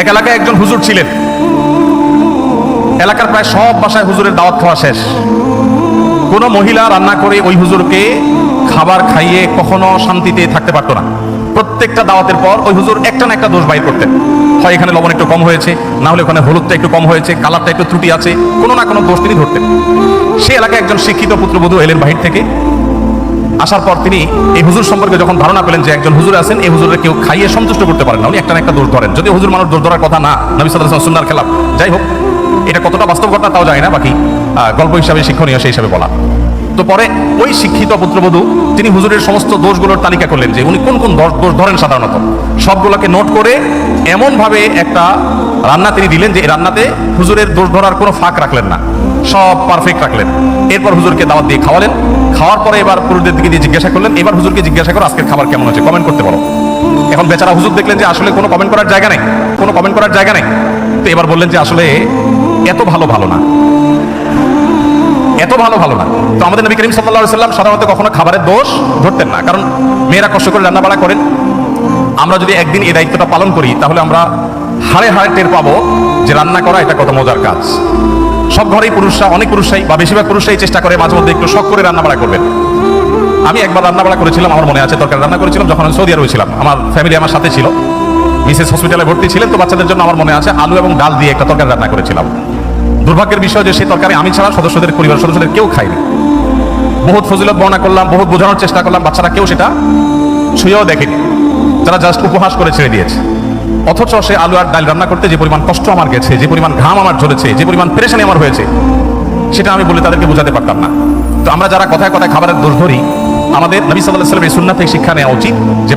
এক এলাকায় একজন হুজুর ছিলেন। এলাকার প্রায় সব বাসায় হুজুরের দাওয়াত খাওয়া শেষ। কোন মহিলা রান্না করে ওই হুজুরকে খাবার খাইয়ে কখনো শান্তিতে থাকতে পারতো না। প্রত্যেকটা দাওয়াতের পর ওই হুজুর একটা না একটা দোষ বাইর করতেন। হয় এখানে লবণ একটু কম হয়েছে, না হলে ওখানে হলুদটা একটু কম হয়েছে, কালারটা একটু ত্রুটি আছে, কোনো না কোনো দোষ তিনি ধরতেন। সে এলাকায় একজন শিক্ষিত পুত্রবধূ এলেন বাহির থেকে। আসার পর তিনি এই হুজুর সম্পর্কে যখন ধারণা পেলেন যে একজন হুজুর আছেন, এই হুজুরে কেউ খাইয়ে সন্তুষ্ট করতে পারেন না। উনি একটা একটা দোষ ধরেন। যদি হুজুর মানুষ দোষ ধরার কথা না, নবী সাল্লাহ সুন্নার খেলাফ। যাই হোক, এটা কতটা বাস্তব ঘটনা তাও জানি না, বাকি গল্প হিসাবে, শিক্ষণীয় সেই হিসাবে বলা। তো পরে ওই শিক্ষিত পুত্রবধূ, তিনি হুজুরের সমস্ত দোষগুলোর তালিকা করলেন যে উনি কোন কোন দোষ ধরেন সাধারণত। সবগুলোকে নোট করে এমনভাবে একটা রান্না তিনি দিলেন যে রান্নাতে হুজুরের দোষ ধরার কোনো ফাঁক রাখলেন না। সব পারফেক্ট রাখলেন। এরপর হুজুরকে দাওয়াত দিয়ে খাওয়ালেন। খাওয়ার পরে এবার পুরুষদের দিকে দিয়ে জিজ্ঞাসা করলেন। এবার হুজুরকে জিজ্ঞাসা করো, আজকের খাবার কেমন হচ্ছে কমেন্ট করতে পারো এখন বেচারা হুজুর দেখলেন যে আসলে কোনো কমেন্ট করার জায়গা নেই। কোনো কমেন্ট করার জায়গা নেই। তো এবার বললেন যে আসলে এত ভালো ভালো না। এত ভালো ভালো না। তো আমাদের নবী করিম আলাইহি সাল্লাম সাধারণত কখনো খাবারের দোষ ধরতেন না। কারণ মেয়েরা কষ্ট করে রান্না বাড়া করেন। আমরা যদি একদিন এই দায়িত্বটা পালন করি, তাহলে আমরা হাড়ে হাড়ে টের পাবো যে রান্না করা এটা কত মজার কাজ। সব ঘরেই পুরুষরা, অনেক পুরুষরাই বা বেশিরভাগ পুরুষরাই চেষ্টা করে মাঝে মধ্যে একটু শখ করে রান্না বাড়া করবেন। আমি একবার রান্না বাড়া করেছিলাম, আমার মনে আছে, তরকারি রান্না করেছিলাম, যখন আমি সৌদি আরবে ছিলাম। আমার ফ্যামিলি আমার সাথে ছিল। মিসেস হসপিটালে ভর্তি ছিলেন, তো বাচ্চাদের জন্য আমার মনে আছে, আলু এবং ডাল দিয়ে একটা তরকারি রান্না করেছিলাম। দুর্ভাগ্যের বিষয় যে সেই তরকারি আমি ছাড়া সদস্যদের পরিবার সদস্যদের কেউ খায়নি। বহুত ফজিলত বর্ণনা করলাম, বহুত বোঝানোর চেষ্টা করলাম, বাচ্চারা কেউ সেটা ছুঁয়েও দেখেনি। তারা জাস্ট উপহাস করে ছেড়ে দিয়েছে। অথচ সে আলু আর ডাল রান্না করতে যে পরিমাণ কষ্ট আমার গেছে, যে পরিমাণ ঘাম আমার ঝরেছে, যে পরিমাণ পেরেশানি আমার হয়েছে, সেটা আমি বলে তাদেরকে বোঝাতে পারতাম না। তো আমরা যারা কথায় কথায় খাবারের দোষ ধরি, আমাদের নবী সাল্লাহ সাল্লামের সুন্না থেকে শিক্ষা নেওয়া উচিত যে